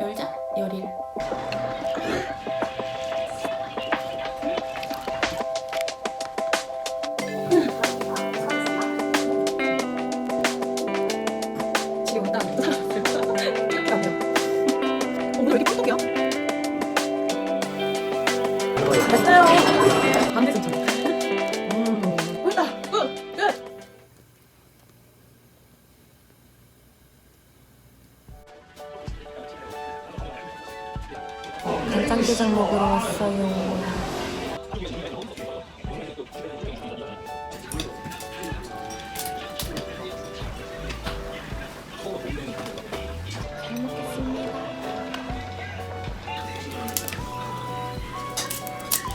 열자? 열일 간장게장 먹으러 왔어요. 잘 먹겠습니다.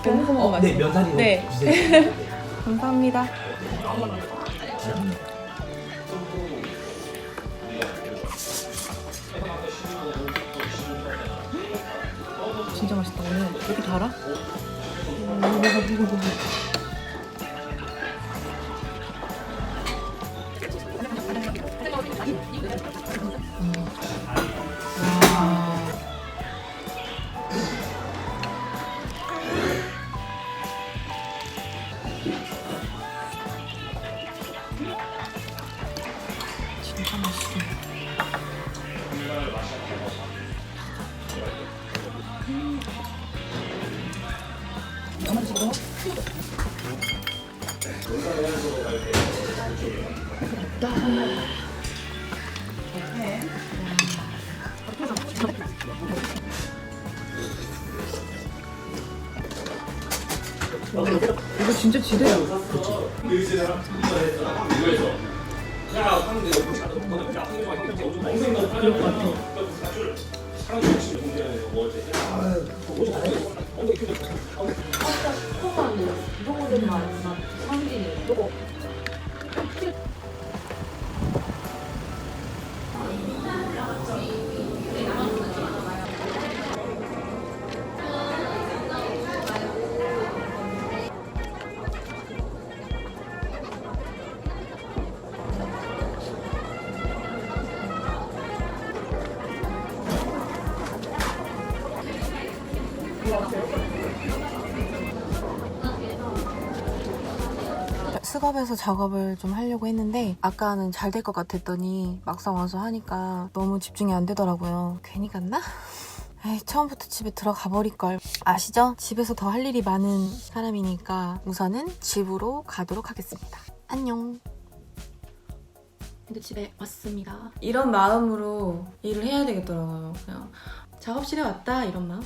너무 고마워 네, 면사리 네. 주세요. 감사합니다. 알아? 음, 내가 누구 이거 진짜 지대요. 그럴 것 같아. 이런 거좀 많이 막 상징이. 수갑에서 작업을 좀 하려고 했는데 아까는 잘 될 것 같았더니 막상 와서 하니까 너무 집중이 안 되더라고요. 괜히 갔나? 에이, 처음부터 집에 들어가 버릴걸. 아시죠? 집에서 더 할 일이 많은 사람이니까 우선은 집으로 가도록 하겠습니다. 안녕. 근데 집에 왔습니다. 이런 마음으로 일을 해야 되겠더라고요. 그냥 작업실에 왔다 이런 마음.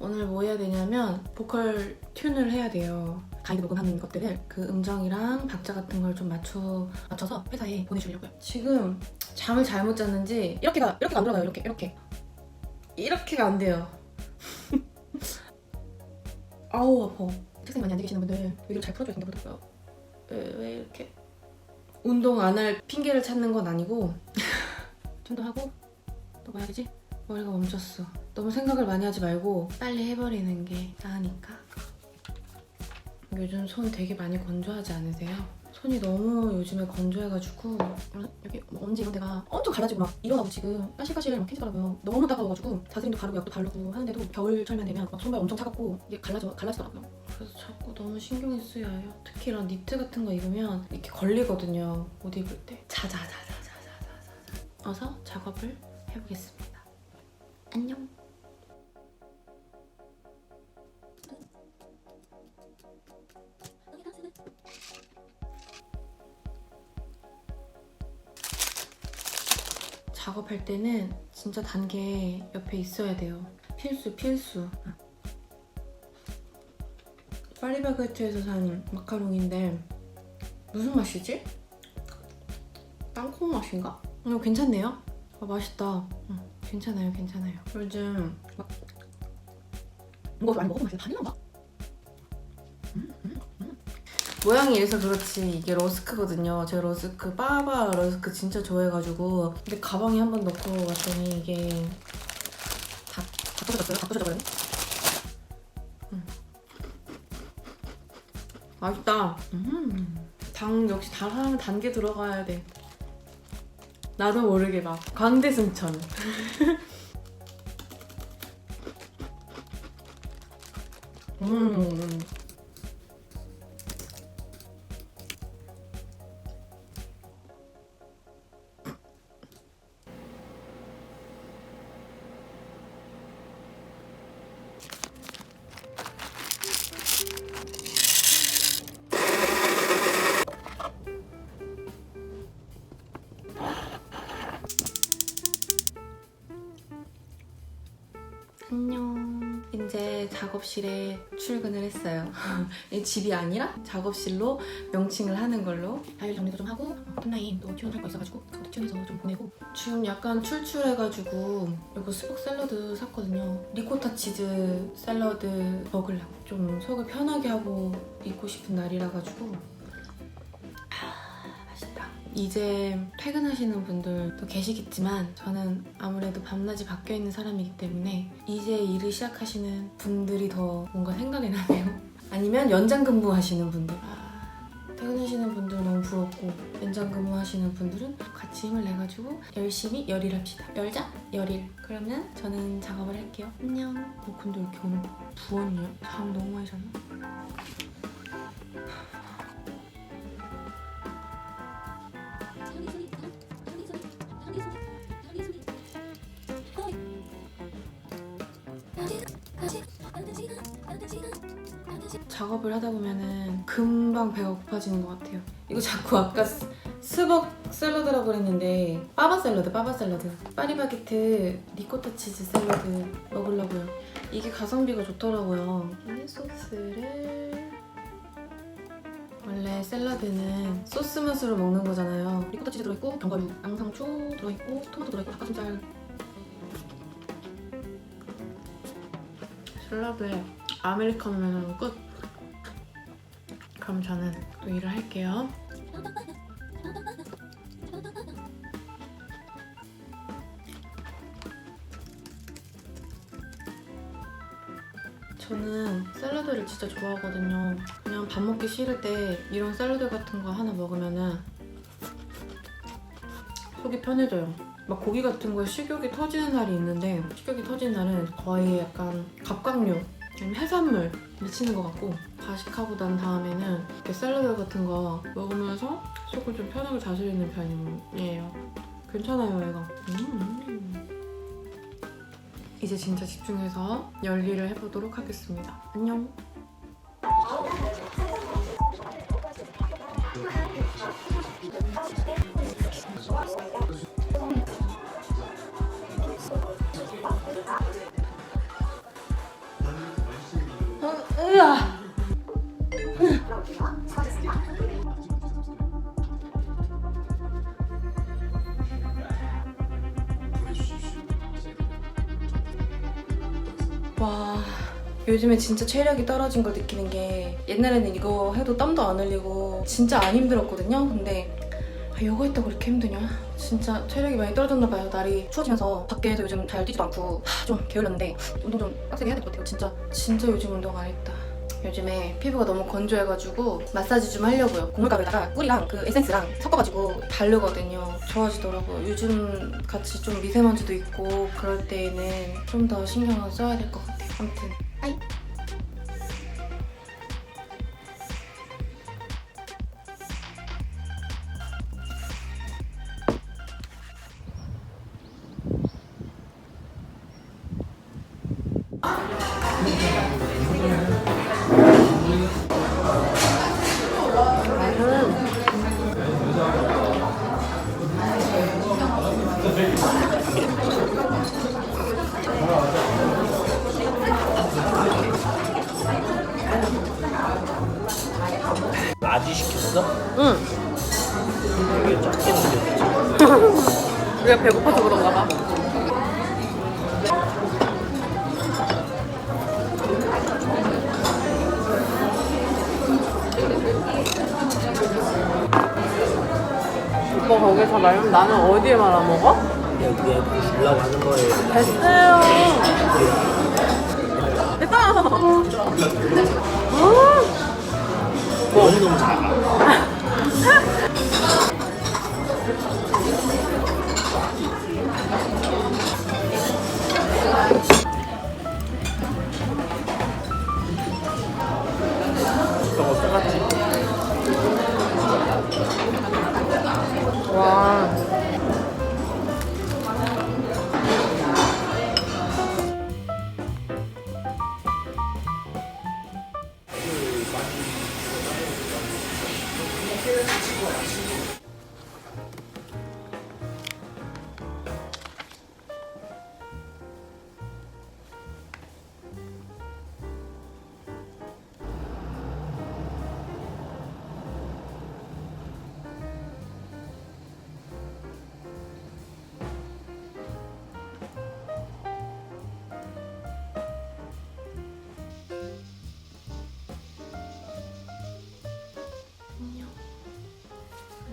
오늘 뭐 해야 되냐면 보컬 튠을 해야 돼요. 가이드 녹음하는 것들을 그 음정이랑 박자 같은 걸 좀 맞춰 맞춰서 회사에 보내주려고요. 지금 잠을 잘못 잤는지 이렇게가 이렇게가 안 들어가요. 이렇게 이렇게 이렇게가 안 돼요. 아우 아파. 책상에 많이 앉아 계시는 분들 여기를 잘 풀어줘야 된다고 그러더라고요. 왜, 왜 이렇게 운동 안 할 핑계를 찾는 건 아니고 좀더 하고 또뭐 해야 되지? 머리가 멈췄어. 너무 생각을 많이 하지 말고 빨리 해버리는 게 나으니까. 요즘 손 되게 많이 건조하지 않으세요? 손이 너무 요즘에 건조해가지고 여기 뭐 엄지 이런 데가 엄청 갈라지고 막 일어나고 지금 까실까실 막 해지더라고요. 너무 따가워가지고 자스린도 바르고 약도 바르고 하는데도 겨울철만 되면 막 손발 엄청 차갑고 이게 갈라져 갈라지더라고요. 그래서 자꾸 너무 신경이 쓰여요. 특히 이런 니트 같은 거 입으면 이렇게 걸리거든요. 옷 입을 때. 자자자자자자자자. 어서 작업을 해보겠습니다. 안녕. 작업할 때는 진짜 단계 옆에 있어야 돼요. 필수, 필수. 파리바게트에서 산 마카롱인데 무슨 맛이지? 땅콩 맛인가? 이거 괜찮네요. 아, 맛있다. 응, 괜찮아요, 괜찮아요. 요즘 막 이거 많이 먹으면 맛이 바닐라인가? 모양이 이래서 그렇지 이게 러스크거든요. 제가 러스크 빠바 러스크 진짜 좋아해가지고 근데 가방에 한 번 넣고 왔더니 이게 다, 다 부서졌어요? 다 부서져버렸네? 음. 맛있다. 음. 당 역시 당 하면 단게 들어가야 돼. 나도 모르게 막 광대승천. 음. 작업실에 출근을 했어요. 이 집이 아니라 작업실로 명칭을 하는 걸로. 파일 정리도 좀 하고 톱라인 또 튜닝할 거 있어가지고 그것도 튜닝해서 좀 보내고 지금 약간 출출해가지고 이거 스벅 샐러드 샀거든요. 리코타 치즈 샐러드 먹으려고 좀 속을 편하게 하고 있고 싶은 날이라 가지고. 이제 퇴근하시는 분들도 계시겠지만 저는 아무래도 밤낮이 바뀌어 있는 사람이기 때문에 이제 일을 시작하시는 분들이 더 뭔가 생각이 나네요. 아니면 연장 근무하시는 분들. 아, 퇴근하시는 분들 너무 부럽고 연장 근무하시는 분들은 같이 힘을 내가지고 열심히 열일합시다. 열자 열일. 그러면 저는 작업을 할게요. 안녕. 어 근데 왜 이렇게 오늘 부었냐? 잠 너무 많이 잤나? 작업을 하다 보면은 금방 배가 고파지는 것 같아요. 이거 자꾸 아까 스- 스벅 샐러드라고 그랬는데 빠바 샐러드, 빠바 샐러드. 파리바게트 리코타 치즈 샐러드 먹으려고요. 이게 가성비가 좋더라고요. 이 소스를 원래 샐러드는 소스 맛으로 먹는 거잖아요. 리코타 치즈 들어있고 견과류, 양상추 들어있고 토마토 들어있고 닭가슴살 샐러드에 아메리카노면 끝. 그럼 저는 또 일을 할게요. 저는 샐러드를 진짜 좋아하거든요. 그냥 밥 먹기 싫을 때 이런 샐러드 같은 거 하나 먹으면은 속이 편해져요. 막 고기 같은 거에 식욕이 터지는 날이 있는데 식욕이 터지는 날은 거의 약간 갑각류 해산물 미치는 것 같고 과식하고 난 다음에는 이렇게 샐러드 같은 거 먹으면서 속을 좀 편하게 다스리는 편이에요. 괜찮아요, 얘가. 음. 이제 진짜 집중해서 열일을 해보도록 하겠습니다. 안녕. 으아! 와 요즘에 진짜 체력이 떨어진 걸 느끼는 게 옛날에는 이거 해도 땀도 안 흘리고 진짜 안 힘들었거든요. 근데 아, 이거 했다고 그렇게 힘드냐? 진짜 체력이 많이 떨어졌나 봐요 날이. 추워지면서 밖에서 요즘 잘 뛰지도 않고 하, 좀 게을렀는데 운동 좀 빡세게 해야 될 것 같아요. 진짜 진짜 요즘 운동 안 했다 요즘에 피부가 너무 건조해가지고 마사지 좀 하려고요. 곡물가루에다가 꿀이랑 그 에센스랑 섞어가지고 바르거든요. 좋아지더라고요. 요즘 같이 좀 미세먼지도 있고 그럴 때에는 좀 더 신경을 써야 될 것 같아요. 아무튼 하이! 말면 나는 어디에 말아 먹어? 여기에 주려고 하는 거예요. 됐어요. 됐다. 너무 너무 작아.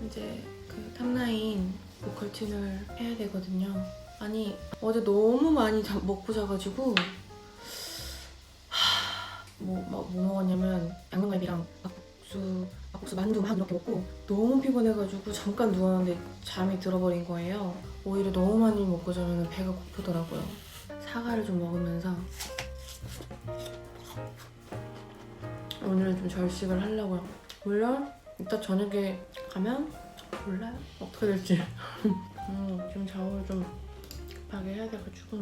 이제 그 탑라인 보컬 튠을 해야 되거든요. 아니 어제 너무 많이 자- 먹고 자가지고 하, 뭐, 뭐, 뭐 먹었냐면 양념갈비랑 막국수, 막국수 만두 막 이렇게 먹고 너무 피곤해가지고 잠깐 누웠는데 잠이 들어버린 거예요. 오히려 너무 많이 먹고 자면 배가 고프더라고요. 사과를 좀 먹으면서 오늘은 좀 절식을 하려고요. 물론 이따 저녁에 가면 몰라요. 어떻게 될지. 음, 지금 샤워를 좀 급하게 해야 돼가지고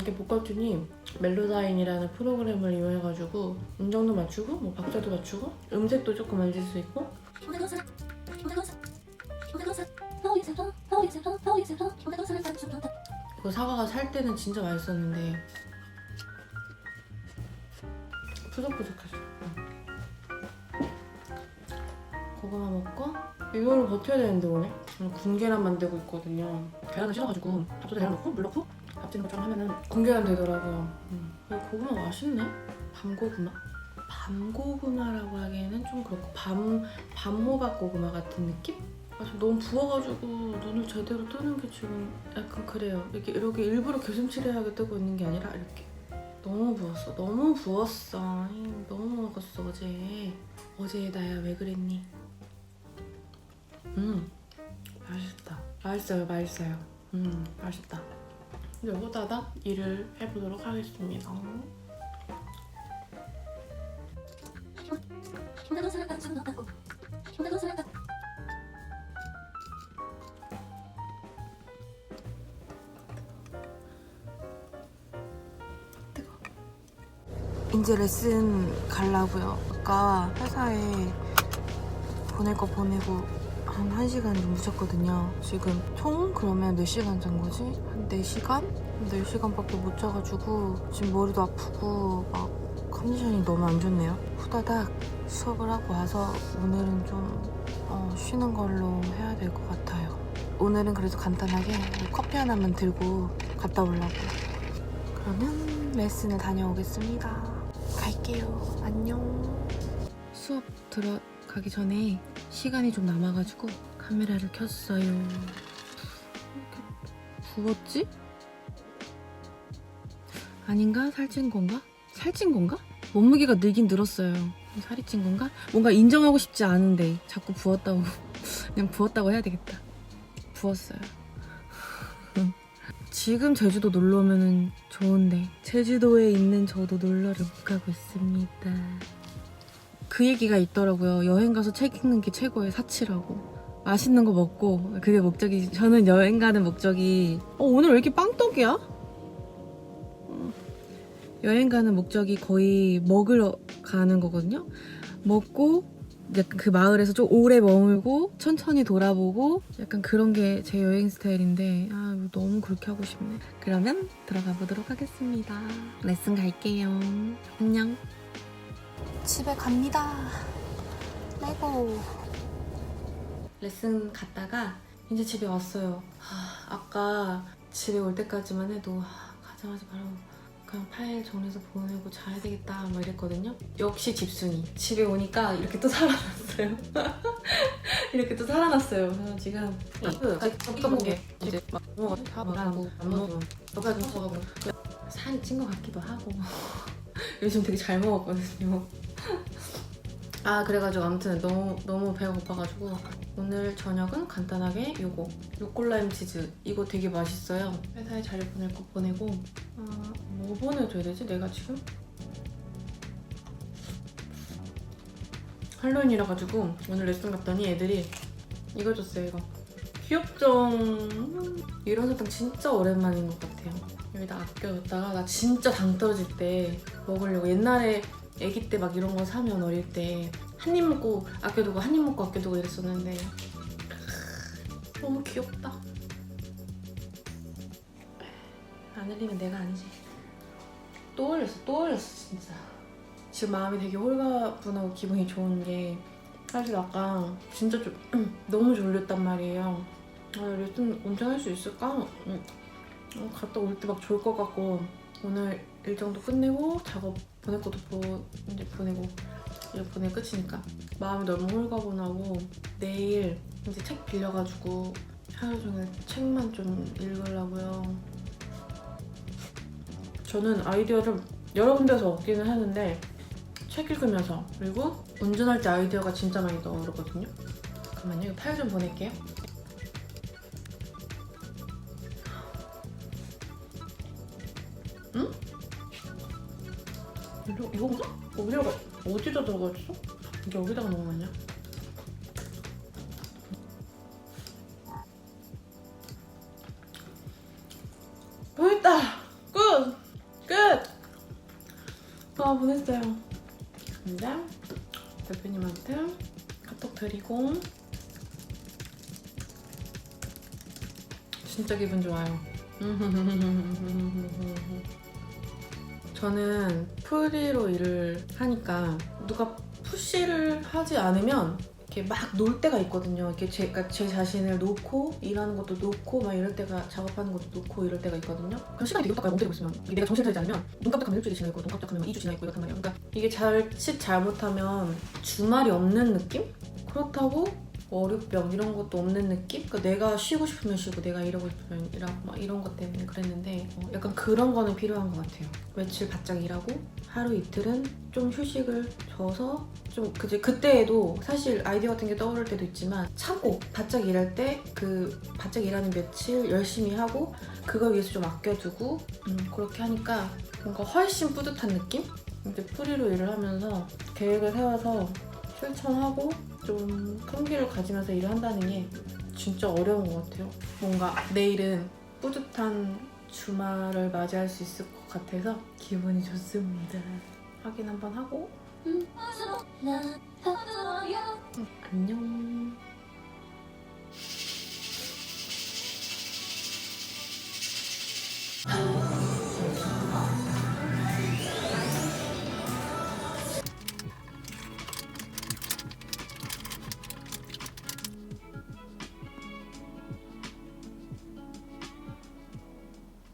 이게 목걸이니 멜로다인이라는 프로그램을 이용해가지고 음정도 맞추고 뭐 박자도 맞추고 음색도 조금 만질 수 있고 그 사과가 살 때는 진짜 맛있었는데 푸석푸석해 서 고구마 먹고 이거를 버텨야 되는데 오늘 군계란 만들고 있거든요 계란을 씻어가지고 밥솥에 계란 넣고 물 넣고 밥 짓는 것처럼 하면은 군계란 되더라고요 음. 이 고구마 맛있네 밤고구마 밤고구마라고 하기에는 좀 그렇고 밤, 밤호박 고구마 같은 느낌? 아, 저 너무 부어가지고 눈을 제대로 뜨는 게 지금 약간 그래요. 이렇게 이렇게 일부러 교심치레하게 뜨고 있는 게 아니라 이렇게 너무 부었어. 너무 부었어. 너무 먹었어 어제. 어제 나야 왜 그랬니? 음 맛있다. 맛있어요, 맛있어요. 음 맛있다. 이제 호다닥 일을 해보도록 하겠습니다. 이제 레슨 가려고요. 아까 회사에 보낼 거 보내고 한 1시간 좀 묻혔거든요. 지금 총 그러면 몇 시간 잔 거지? 한 4시간? 4시간밖에 못 자가지고 지금 머리도 아프고 막 컨디션이 너무 안 좋네요. 후다닥 수업을 하고 와서 오늘은 좀 어, 쉬는 걸로 해야 될 것 같아요. 오늘은 그래도 간단하게 커피 하나만 들고 갔다 오려고요. 그러면 레슨을 다녀오겠습니다. 갈게요. 안녕. 수업 들어가기 전에 시간이 좀 남아가지고 카메라를 켰어요. 이렇게 부었지? 아닌가? 살찐 건가? 살찐 건가? 몸무게가 늘긴 늘었어요. 살이 찐 건가? 뭔가 인정하고 싶지 않은데 자꾸 부었다고 그냥 부었다고 해야 되겠다. 부었어요. 지금 제주도 놀러 오면 좋은데 제주도에 있는 저도 놀러를 못 가고 있습니다. 그 얘기가 있더라고요. 여행 가서 책 읽는 게 최고의 사치라고. 맛있는 거 먹고 그게 목적이 저는 여행 가는 목적이 어, 오늘 왜 이렇게 빵떡이야? 어, 여행 가는 목적이 거의 먹으러 가는 거거든요. 먹고 약간 그 마을에서 좀 오래 머물고 천천히 돌아보고 약간 그런 게 제 여행 스타일인데 아 너무 그렇게 하고 싶네. 그러면 들어가 보도록 하겠습니다. 레슨 갈게요. 안녕. 집에 갑니다. 아이고. 레슨 갔다가 이제 집에 왔어요. 하, 아까 집에 올 때까지만 해도 하, 가자마자 바로 그냥 파일 정리해서 보내고 자야 되겠다 막 이랬거든요. 역시 집순이. 집에 오니까 이렇게 또 살아났어요. 이렇게 또 살아났어요. 그래서 지금 그 잠깐 게 이제 막 먹어 다 뭐라고 안 먹어 살이 찐 것 같기도 하고 요즘 되게 잘 먹었거든요. 아 그래가지고 아무튼 너무 너무 배가 고파가지고 오늘 저녁은 간단하게 요거 요콜라임 치즈. 이거 되게 맛있어요. 회사에 자료 보낼 거 보내고. 아, 뭐 보내줘야 되지? 내가 지금? 할로윈이라 가지고 오늘 레슨 갔더니 애들이 이거 줬어요 이거. 귀엽죠? 음, 이런 사탕 진짜 오랜만인 것 같아요 여기다 아껴뒀다가 나 진짜 당 떨어질 때 먹으려고 옛날에 아기 때 막 이런 거 사면 어릴 때 한 입 먹고 아껴두고 한 입 먹고 아껴두고 이랬었는데 너무 귀엽다. 안 흘리면 내가 아니지. 또 흘렸어, 또 흘렸어 진짜. 지금 마음이 되게 홀가분하고 기분이 좋은 게 사실 아까 진짜 좀 너무 졸렸단 말이에요. 아, 레슨 언제 할수 있을까? 응. 어, 갔다 올 때막졸것 같고 오늘 일정도 끝내고 작업 보낼 것도 보, 이제 보내고 이번에 끝이니까 마음이 너무 홀가분하고 내일 이제 책 빌려가지고 하루 종일 책만 좀 읽으려고요. 저는 아이디어를 여러 군데서 얻기는 하는데 책 읽으면서 그리고 운전할 때 아이디어가 진짜 많이 떠오르거든요. 잠깐만요. 파일 좀 보낼게요. 이건가? 어디다가, 어디다 들어가 있어? 이게 여기다가 넣어놨냐? 보냈다! 끝! 끝! 아, 보냈어요. 이제 대표님한테 카톡 드리고 진짜 기분 좋아요. 저는 프리로 일을 하니까 누가 푸시를 하지 않으면 이렇게 막 놀 때가 있거든요. 이렇게 제가 제 자신을 놓고 일하는 것도 놓고 막 이럴 때가 작업하는 것도 놓고 이럴 때가 있거든요. 그럼 시간이 되게 깜빡 멍 때리고 있으면 내가 정신 차리지 않으면 눈 깜짝하면 일주일이 지나 있고 눈 깜짝하면 2주 지나 있고 이렇단 말이에요. 그러니까 이게 자칫 잘못하면 주말이 없는 느낌? 그렇다고 월요병 이런 것도 없는 느낌? 그러니까 내가 쉬고 싶으면 쉬고 내가 일하고 싶으면 일하고 막 이런 것 때문에 그랬는데 어, 약간 그런 거는 필요한 것 같아요. 며칠 바짝 일하고 하루 이틀은 좀 휴식을 줘서 좀 그제 그때에도 사실 아이디어 같은 게 떠오를 때도 있지만 참고 바짝 일할 때 그 바짝 일하는 며칠 열심히 하고 그걸 위해서 좀 아껴두고 음, 그렇게 하니까 뭔가 훨씬 뿌듯한 느낌? 이제 프리로 일을 하면서 계획을 세워서 실천하고 좀 끈기를 가지면서 일을 한다는 게 진짜 어려운 것 같아요. 뭔가 내일은 뿌듯한 주말을 맞이할 수 있을 것 같아서 기분이 좋습니다. 확인 한번 하고 음, 안녕. 아